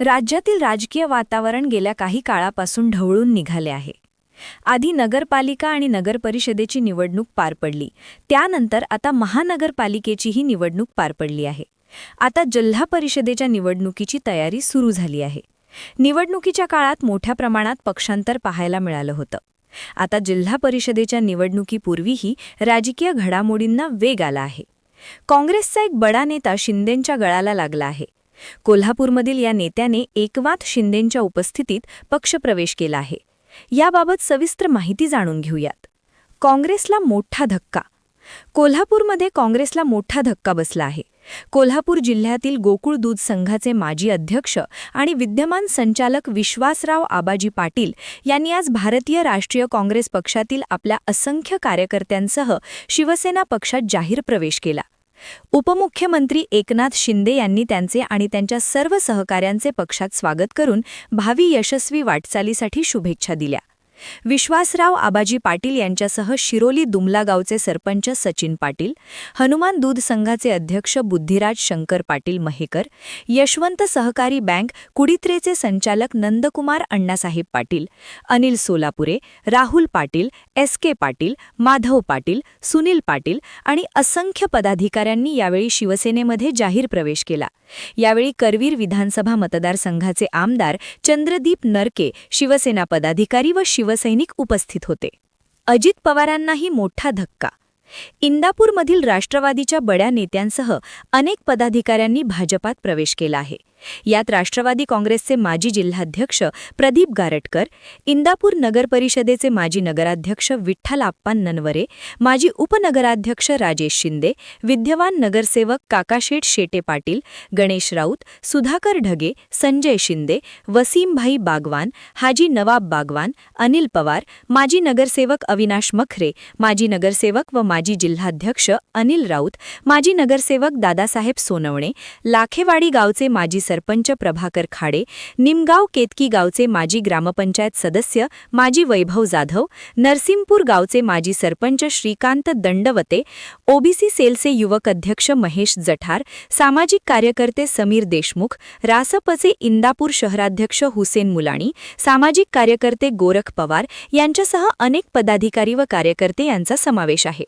राज्यातील राजकीय वातावरण गेल्या काही काळापासून ढवळून निघाले आहे. आधी नगरपालिका आणि नगरपरिषदेची निवडणूक पार पडली. त्यानंतर आता महानगरपालिकेचीही निवडणूक पार पडली आहे. आता जिल्हा परिषदेच्या निवडणुकीची तयारी सुरू झाली आहे. निवडणुकीच्या काळात मोठ्या प्रमाणात पक्षांतर पाहायला मिळालं होतं. आता जिल्हा परिषदेच्या निवडणुकीपूर्वीही राजकीय घडामोडींना वेग आला आहे. काँग्रेसचा एक बडा नेता शिंदेंच्या गळाला लागला आहे. कोल्हापूरमधील या नेत्याने एकवात शिंदेंच्या उपस्थितीत पक्षप्रवेश केला आहे. याबाबत सविस्तर माहिती जाणून घेऊयात. काँग्रेसला मोठा धक्का. कोल्हापूरमध्ये काँग्रेसला मोठा धक्का बसला आहे. कोल्हापूर जिल्ह्यातील गोकुळ दूध संघाचे माजी अध्यक्ष आणि विद्यमान संचालक विश्वासराव आबाजी पाटील यांनी आज भारतीय राष्ट्रीय काँग्रेस पक्षातील आपल्या असंख्य कार्यकर्त्यांसह शिवसेना पक्षात जाहीर प्रवेश केला. उपमुख्यमंत्री एकनाथ शिंदे यांनी त्यांचे आणि त्यांच्या सर्व सहकाऱ्यांचे पक्षात स्वागत करून भावी यशस्वी वाटचालीसाठी शुभेच्छा दिल्या. विश्वासराव आबाजी पाटील यांच्यासह शिरोली दुमला गावचे सरपंच सचिन पाटील हनुमान दूध संघाचे अध्यक्ष बुद्धिराज शंकर पाटील महेकर यशवंत सहकारी बँक कुडित्रेचे संचालक नंदकुमार अण्णासाहेब पाटील अनिल सोलापुरे राहुल पाटील एस के पाटील माधव पाटील सुनील पाटील आणि असंख्य पदाधिकाऱ्यांनी यावेळी शिवसेनेमध्ये जाहीर प्रवेश केला. यावेळी करवीर विधानसभा मतदारसंघाचे आमदार चंद्रदीप नरके शिवसेना पदाधिकारी व शिवसैनिक उपस्थित होते. अजित पवारांनाही मोठा धक्का. इंदापूरमधील राष्ट्रवादीच्या बड्या नेत्यांसह अनेक पदाधिकाऱ्यांनी भाजपात प्रवेश केला आहे. यात राष्ट्रवादी काँग्रेसचे माजी जिल्हाध्यक्ष प्रदीप गारटकर इंदापूर नगर परिषदेचे माजी नगराध्यक्ष विठ्ठल आप्पान ननवरे माजी उपनगराध्यक्ष राजेश शिंदे विद्यमान नगरसेवक काकाशेठ शेटे पाटील गणेश राऊत सुधाकर ढगे संजय शिंदे वसीमभाई बागवान हाजी नवाब बागवान अनिल पवार माजी नगरसेवक अविनाश मखरे माजी नगरसेवक व माजी जिल्हाध्यक्ष अनिल राऊत माजी नगरसेवक दादासाहेब सोनवणे लाखेवाडी गावचे माजी सरपंच प्रभाकर खाडे निमगाव केतकी गावचे माजी ग्रामपंचायत सदस्य माजी वैभव जाधव नरसिंहपूर गावचे माजी सरपंच श्रीकांत दंडवते ओबीसी सेलचे युवक अध्यक्ष महेश जठार सामाजिक कार्यकर्ते समीर देशमुख रासपचे इंदापूर शहराध्यक्ष हुसेन मुलाणी सामाजिक कार्यकर्ते गोरख पवार यांच्यासह अनेक पदाधिकारी व कार्यकर्ते यांचा समावेश आहे.